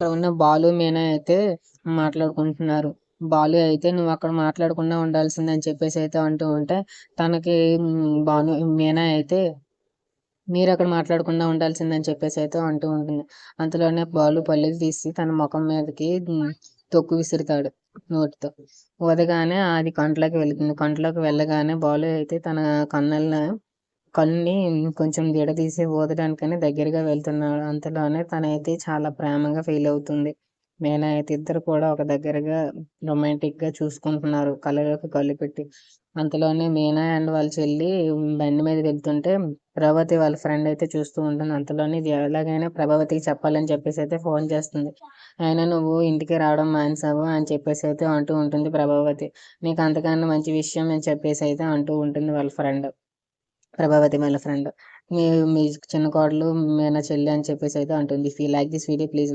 అక్కడ ఉన్న బాలు మీనా అయితే మాట్లాడుకుంటున్నారు. బాలు అయితే నువ్వు అక్కడ మాట్లాడకుండా ఉండాల్సింది అని చెప్పేసి అయితే అంటూ ఉంటే తనకి బాను మీనా అయితే మీరు అక్కడ మాట్లాడకుండా ఉండాల్సిందని చెప్పేసి అయితే అంటూ ఉంటుంది. అంతలోనే బాలు పల్లెలు తీసి తన ముఖం మీదకి తొక్కు విసురుతాడు నోటితో. వదగానే అది కంట్లోకి వెళ్తుంది కంట్లోకి వెళ్ళగానే బాలు అయితే తన కన్నులను కళ్ళని కొంచెం విడదీసి ఊదడానికని దగ్గరగా వెళ్తున్నాడు. అంతలోనే తనైతే చాలా ప్రేమగా ఫీల్ అవుతుంది. మీనా అయితే ఇద్దరు కూడా ఒక దగ్గరగా రొమాంటిక్గా చూసుకుంటున్నారు. కళ్ళలోకి కళ్ళు పెట్టి. అంతలోనే మీనా అండ్ వాళ్ళ చెల్లి బండి మీద వెళ్తుంటే ప్రభావతి వాళ్ళ ఫ్రెండ్ అయితే చూస్తూ ఉంటుంది. అంతలోనే ఇది ఎలాగైనా ప్రభావతికి చెప్పాలని చెప్పేసి అయితే ఫోన్ చేస్తుంది. అయినా నువ్వు ఇంటికి రావడం మానేసావు అని చెప్పేసి అయితే అంటూ ఉంటుంది ప్రభావతి. నీకు అంతకన్నా మంచి విషయం అని చెప్పేసి అయితే అంటూ ఉంటుంది వాళ్ళ ఫ్రెండ్. ప్రభావతి మళ్ళీ ఫ్రెండ్. మీ మీ చిన్న కోడలు మీనా చెల్లి అని చెప్పేసి అయితే అంటుంది. If you like this video please